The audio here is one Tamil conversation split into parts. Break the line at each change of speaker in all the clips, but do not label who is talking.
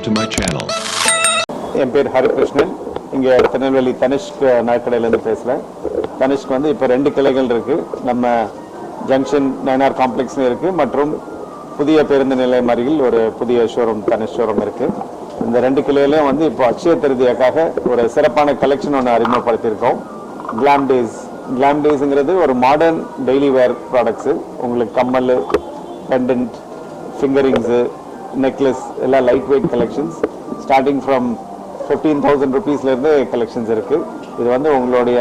subscribe to my channel.
என் பேர் ஹரிகிருஷ்ணன். இங்கே திருநெல்வேலி தனிஷ்க் நாட்கடையிலேருந்து பேசுகிறேன் தனிஷ்க் வந்து இப்போ ரெண்டு கிளைகள் இருக்குது நம்ம ஜங்ஷன் நயனார் காம்ப்ளெக்ஸ்னு இருக்குது மற்றும் புதிய பேருந்து நிலையம் அருகில் ஒரு புதிய ஷோரூம் தனிஷ் ஷோரூம் இருக்குது இந்த ரெண்டு கிளையிலையும் வந்து இப்போ அக்ஷய திருதியக்காக ஒரு சிறப்பான கலெக்ஷன் ஒன்று அறிமுகப்படுத்தியிருக்கோம். கிளாம் டேஸ் கிளாம் டேஸுங்கிறது ஒரு மாடர்ன் டெய்லி வேர் ப்ராடக்ட்ஸு உங்களுக்கு கம்மல் பெண்டன்ட் ஃபிங்கரிங்ஸு நெக்லஸ் எல்லாம் light weight collections starting from fifteen thousand ருபீஸ்லேருந்து collections இருக்குது இது வந்து உங்களுடைய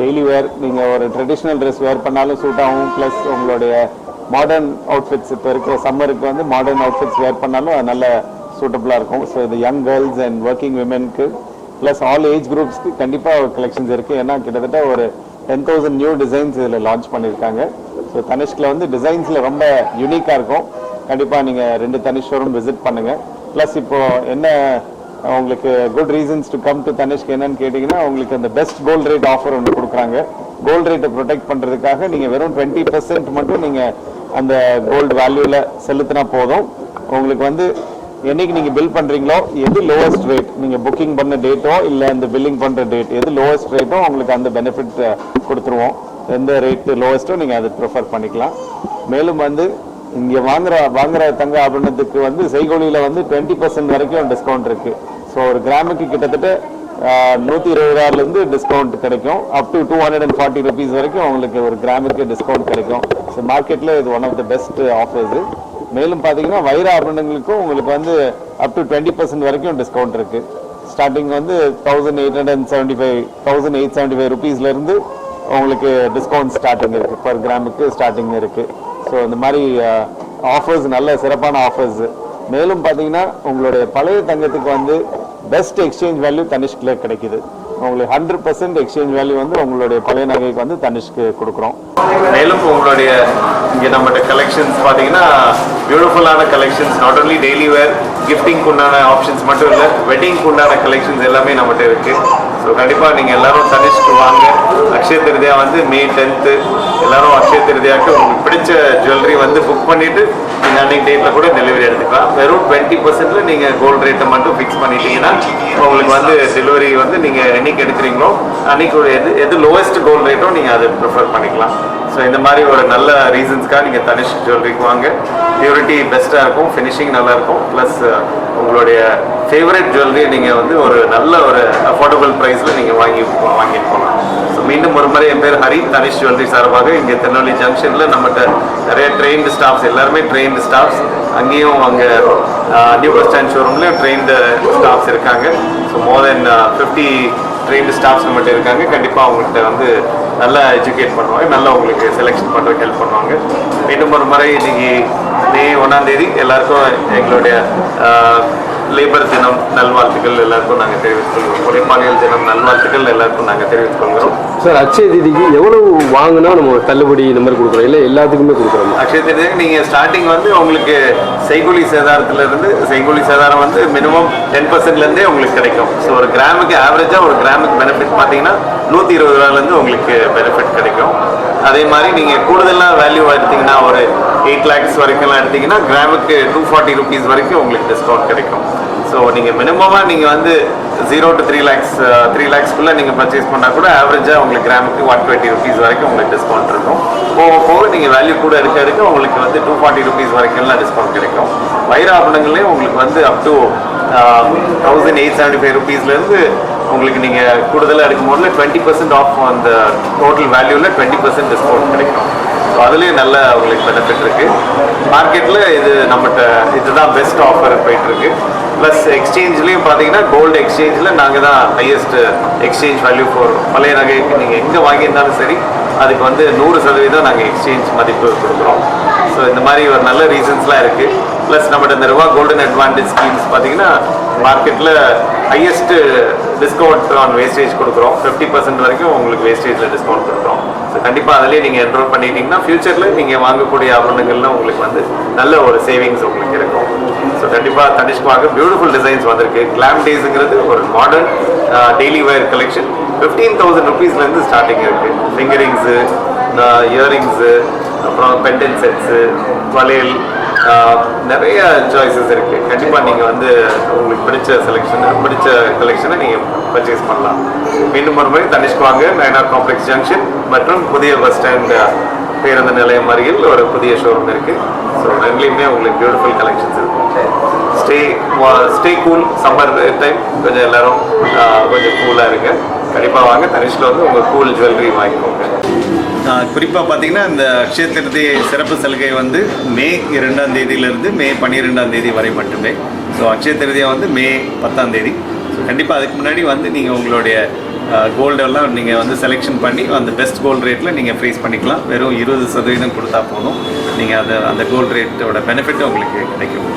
டெய்லி வேர் நீங்கள் ஒரு ட்ரெடிஷ்னல் ட்ரெஸ் வேர் பண்ணாலும் சூட் ஆகும் ப்ளஸ் உங்களுடைய மாடர்ன் அவுட்ஃபிட்ஸ் இப்போ இருக்கிற சம்மருக்கு வந்து மாடர்ன் அவுட்ஃபிட்ஸ் வேர் பண்ணாலும் அது நல்ல சூட்டபுளாக இருக்கும். ஸோ இது யங் கேர்ள்ஸ் அண்ட் ஒர்க்கிங் விமென்க்கு ப்ளஸ் ஆல் ஏஜ் குரூப்ஸ்க்கு கண்டிப்பாக கலெக்ஷன்ஸ் இருக்குது ஏன்னா கிட்டத்தட்ட ஒரு டென் தௌசண்ட் நியூ டிசைன்ஸ் இதில் லான்ச் பண்ணியிருக்காங்க ஸோ தனிஷ்கில் வந்து டிசைன்ஸில் ரொம்ப யூனிக்காக இருக்கும். கண்டிப்பாக நீங்கள் ரெண்டு தனிஷ் ஷோரூம் விசிட் பண்ணுங்கள் ப்ளஸ் இப்போ என்ன உங்களுக்கு good reasons to come to Tanishq என்னன்னு கேட்டிங்கன்னா உங்களுக்கு அந்த பெஸ்ட் கோல்ட் ரேட் ஆஃபர் ஒன்று கொடுக்குறாங்க. கோல்ட் ரேட்டை ப்ரொடெக்ட் பண்ணுறதுக்காக நீங்கள் வெறும் டுவெண்ட்டி பர்சன்ட் மட்டும் நீங்கள் அந்த கோல்டு வேல்யூவில் செலுத்தினா போதும். உங்களுக்கு வந்து என்னைக்கு நீங்கள் பில் பண்ணுறீங்களோ எது லோவஸ்ட் ரேட் நீங்கள் புக்கிங் பண்ண டேட்டோ இல்லை அந்த பில்லிங் பண்ணுற டேட் எது லோவஸ்ட் ரேட்டோ உங்களுக்கு அந்த பெனிஃபிட் கொடுத்துருவோம். எந்த ரேட்டு லோவஸ்ட்டோ நீங்கள் அதை ப்ரிஃபர் பண்ணிக்கலாம். மேலும் வந்து இங்கே வாங்குற வாங்குற தங்க ஆபரணத்துக்கு வந்து செய்கொலியில் வந்து டுவெண்ட்டி பர்சன்ட் வரைக்கும் டிஸ்கவுண்ட் இருக்குது ஸோ ஒரு கிராமுக்கு கிட்டத்தட்ட நூற்றி இருபது ரூபாயிலேருந்து டிஸ்கவுண்ட் கிடைக்கும். Up to two hundred and forty rupees வரைக்கும் உங்களுக்கு ஒரு கிராமுக்கு டிஸ்கவுண்ட் கிடைக்கும். ஸோ மார்க்கெட்டில் இது one of the best offers மேலும் பார்த்தீங்கன்னா வைர ஆபரணங்களுக்கும் உங்களுக்கு வந்து அப் டு டுவெண்ட்டி பர்சன்ட் வரைக்கும் டிஸ்கவுண்ட் இருக்குது ஸ்டார்டிங் வந்து thousand eight hundred and seventy five thousand eight seventy five ருபீஸ்லேருந்து உங்களுக்கு டிஸ்கவுண்ட் ஸ்டார்டிங் இருக்குது பர் கிராமுக்கு ஸ்டார்டிங் இருக்குது ஸோ இந்த மாதிரி uh, ஆஃபர்ஸ் நல்ல சிறப்பான ஆஃபர்ஸ் மேலும் பார்த்தீங்கன்னா உங்களுடைய பழைய தங்கத்துக்கு வந்து பெஸ்ட் எக்ஸ்சேஞ்ச் வேல்யூ தனிஷ்கில் கிடைக்குது. உங்களுக்கு ஹண்ட்ரட் பர்சன்ட் எக்ஸ்சேஞ்ச் வேல்யூ வந்து உங்களுடைய பழைய நகைக்கு வந்து தனிஷ்க்கு கொடுக்குறோம். மேலும் உங்களுடைய இங்கே நம்மகிட்ட கலெக்ஷன்ஸ் பார்த்தீங்கன்னா பியூட்டிஃபுல்லான collections not only daily wear கிஃப்டிங்க்கு உண்டான ஆப்ஷன்ஸ் மட்டும் இல்லை வெட்டிங்க்கு உண்டான கலெக்ஷன்ஸ் எல்லாமே நம்மகிட்ட இருக்குது ஸோ கண்டிப்பாக நீங்கள் எல்லாரும் தனிஷ்க்கு வாங்க. அக்ஷய திருதியா வந்து மே டென்த்து எல்லாரும் அக்ஷய திருதியாக்கு உங்களுக்கு பிடிச்ச ஜுவல்லரி வந்து புக் பண்ணிட்டு நீங்கள் அன்னைக்கு டேட்டில் கூட டெலிவரி எடுத்துக்கலாம். வெறும் டுவெண்ட்டி பர்சன்ட்ல நீங்கள் கோல்ட் ரேட்டை மட்டும் ஃபிக்ஸ் பண்ணிட்டீங்கன்னா உங்களுக்கு வந்து டெலிவரி வந்து நீங்கள் என்னைக்கு எடுக்கிறீங்களோ அன்னைக்கு எது எது லோவஸ்ட் கோல்ட் ரேட்டோ நீங்கள் அதை ப்ரிஃபர் பண்ணிக்கலாம். ஸோ இந்த மாதிரி ஒரு நல்ல ரீசன்ஸ்க்காக நீங்கள் தனிஷ் ஜுவல்லரிக்கு வாங்க. பியூரிட்டி பெஸ்ட்டாக இருக்கும் ஃபினிஷிங் நல்லா இருக்கும். ப்ளஸ் உங்களுடைய ஃபேவரட் ஜுவல்லரி நீங்கள் வந்து ஒரு நல்ல ஒரு அஃபோர்டபுள் ப்ரைஸில் நீங்கள் வாங்கி வாங்கிட்டு போகலாம் ஸோ மீண்டும் ஒரு முறை என் பேர் ஹரி தனிஷ் ஜுவல்லரி சார்பாக இங்கே திருநெல்வேலி ஜங்ஷனில் நம்மகிட்ட நிறைய ட்ரெயின்டு ஸ்டாஃப்ஸ் எல்லாருமே ட்ரெயின்டு ஸ்டாஃப்ஸ் அங்கேயும் அங்கே நியூ பஸ் ஸ்டாண்ட் ஷோரூம்லேயும் ட்ரெயின்டு ஸ்டாஃப்ஸ் இருக்காங்க. So more than fifty trained staffs நம்மகிட்ட இருக்காங்க. கண்டிப்பாக அவங்கள்ட்ட வந்து நல்லா எஜுகேட் பண்ணுவாங்க நல்லா உங்களுக்கு செலெக்ஷன் பண்ணுறதுக்கு ஹெல்ப் பண்ணுவாங்க. மீண்டும் ஒரு முறை இன்னைக்கு மே ஒன்றாந்தேதி எல்லாருக்கும் எங்களுடைய லேபர் தினம் நல்வாழ்த்துக்கள் எல்லாருக்கும் நாங்கள் தெரிவித்துக் கொள்கிறோம் உழைப்பாளிகள் தினம் நல்வாழ்த்துக்கள் எல்லாருக்கும் நாங்கள் தெரிவித்துக் கொள்கிறோம்
சார் அக்ஷய தீதிக்கு எவ்வளவு வாங்கினா நம்ம தள்ளுபடி இந்த மாதிரி கொடுக்குறோம்? இல்லை எல்லாத்துக்குமே கொடுக்குறோம்?
அக்ஷய திருதிக்கு நீங்கள் ஸ்டார்டிங் வந்து உங்களுக்கு செய்கூலி சேதாரத்துல இருந்து செய்கூலி சேதாரம் வந்து மினிமம் டென் பர்சன்ட்லேருந்தே உங்களுக்கு கிடைக்கும். ஸோ ஒரு கிராமுக்கு ஆவரேஜாக ஒரு கிராமுக்கு பெனிஃபிட் பார்த்தீங்கன்னா நூற்றி இருபது ரூபாயிலேருந்து உங்களுக்கு பெனிஃபிட் கிடைக்கும். அதே மாதிரி நீங்கள் கூடுதலாக வேல்யூ எடுத்தீங்கன்னா ஒரு எயிட் லேக்ஸ் வரைக்கும்லாம் எடுத்தீங்கன்னா கிராமுக்கு டூ ஃபார்ட்டி ருபீஸ் வரைக்கும் உங்களுக்கு டிஸ்கவுண்ட் கிடைக்கும். ஸோ நீங்கள் மினிமமாக நீங்கள் வந்து zero to three lakhs three லேக்ஸ்க்குள்ளே நீங்கள் பர்ச்சேஸ் பண்ணால் கூட ஆவரேஜாக உங்களுக்கு கிராமுக்கு ஒன் டுவெண்ட்டி ருபீஸ் வரைக்கும் உங்களுக்கு டிஸ்கவுண்ட் இருக்கும். போக போக நீங்கள் வேல்யூ கூட இருக்க இருக்க உங்களுக்கு வந்து டூ ஃபார்ட்டி ருபீஸ் வரைக்கும்லாம் டிஸ்கவுண்ட் கிடைக்கும். வைர ஆபரணங்கள்லேயும் உங்களுக்கு வந்து up to thousand eight seventy five ருபீஸ்லேருந்து உங்களுக்கு நீங்கள் கூடுதலாக எடுக்கும் போதில் டுவெண்ட்டி பர்சன்ட் ஆஃப் அந்த டோட்டல் வேல்யூவில் டுவெண்ட்டி பர்சன்ட் டிஸ்கவுண்ட் கிடைக்கும். ஸோ அதுலேயும் நல்ல உங்களுக்கு பெனிஃபிட் இருக்கு. மார்க்கெட்டில் இது நம்மகிட்ட இதுதான் பெஸ்ட் ஆஃபர் போயிட்டுருக்கு. ப்ளஸ் எக்ஸ்சேஞ்ச்லேயும் பார்த்தீங்கன்னா கோல்டு எக்ஸ்சேஞ்சில் நாங்கள் தான் ஹையஸ்ட் எக்ஸ்சேஞ்ச் வேல்யூ ஃபார் பழைய நகைக்கு நீங்கள் எங்கே வாங்கியிருந்தாலும் சரி அதுக்கு வந்து நூறு சதவீதம் நாங்கள் எக்ஸ்சேஞ்ச் மதிப்பு கொடுக்குறோம். ஸோ இந்த மாதிரி ஒரு நல்ல ரீசன்ஸ்லாம் இருக்குது ப்ளஸ் நம்மகிட்ட இந்த ரூபா கோல்டன் அட்வான்டேஜ் ஸ்கீம்ஸ் பார்த்தீங்கன்னா மார்க்கெட்டில் ஹையஸ்ட்டு டிஸ்கவுண்ட் ஆன் வேஸ்டேஜ் கொடுக்குறோம். ஃபிஃப்டி பர்சன்ட் வரைக்கும் உங்களுக்கு வேஸ்டேஜில் டிஸ்கவுண்ட் கொடுக்குறோம். ஸோ கண்டிப்பாக அதிலே நீங்கள் என்ரோல் பண்ணிட்டீங்கன்னா ஃபியூச்சரில் நீங்கள் வாங்கக்கூடிய ஆபரணங்கள்லாம் உங்களுக்கு வந்து நல்ல ஒரு சேவிங்ஸ் உங்களுக்கு இருக்கும். ஸோ கண்டிப்பாக தனிஷ்குமாக பியூட்டிஃபுல் டிசைன்ஸ் வந்திருக்கு. கிளாம் டேஸுங்கிறது ஒரு modern daily wear collection fifteen thousand ருபீஸ்லேருந்து starting இருக்குது ஃபிங்கரிங்ஸு இயரிங்ஸு
அப்புறம் பெண்டன் செட்ஸு வளையல் நிறைய சாய்ஸஸ் இருக்குது கண்டிப்பாக நீங்கள் வந்து உங்களுக்கு பிடிச்ச செலெக்ஷன் பிடிச்ச கலெக்ஷனை நீங்கள் பர்ச்சேஸ் பண்ணலாம். மீண்டும் ஒரு முறை தனிஷ்க் வாங்க நயனார் காம்ப்ளெக்ஸ் ஜங்ஷன் மற்றும் புதிய பஸ் ஸ்டாண்ட் பேருந்து நிலையம் அருகில் ஒரு புதிய ஷோரூம் இருக்குது ஸோ ரெண்டுலேயுமே உங்களுக்கு பியூட்டிஃபுல் கலெக்ஷன்ஸ் இருக்கும் stay stay cool summer time கொஞ்சம் எல்லாரும் கொஞ்சம் கூலாக இருங்க. கண்டிப்பாக வாங்க. தனிஷ்கில் வந்து உங்கள் கூல் ஜுவல்லரி வாங்கிக்கோங்க.
குறிப்பாக பார்த்தீங்கன்னா இந்த அக்ஷய திருதி சிறப்பு சலுகை வந்து மே இரண்டாம் தேதியிலிருந்து மே பன்னிரெண்டாம் தேதி வரை மட்டுமே. ஸோ அக்ஷய திருதியா வந்து மே பத்தாம் தேதி. ஸோ கண்டிப்பாக அதுக்கு முன்னாடி வந்து நீங்கள் உங்களுடைய கோல்டெல்லாம் நீங்கள் வந்து செலெக்ஷன் பண்ணி அந்த பெஸ்ட் கோல்டு ரேட்டில் நீங்கள் ஃப்ரீஸ் பண்ணிக்கலாம். வெறும் இருபது சதவீதம் கொடுத்தா போதும். நீங்கள் அதை அந்த கோல்டு ரேட்டோட பெனிஃபிட் உங்களுக்கு கிடைக்கும்.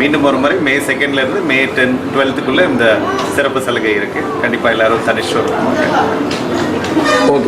மீண்டும் ஒரு முறை மே செகண்ட்லேருந்து மே டென் டுவெல்த்துக்குள்ளே இந்த சிறப்பு சலுகை இருக்குது கண்டிப்பாக எல்லோரும் தனிஷ்
ஓகே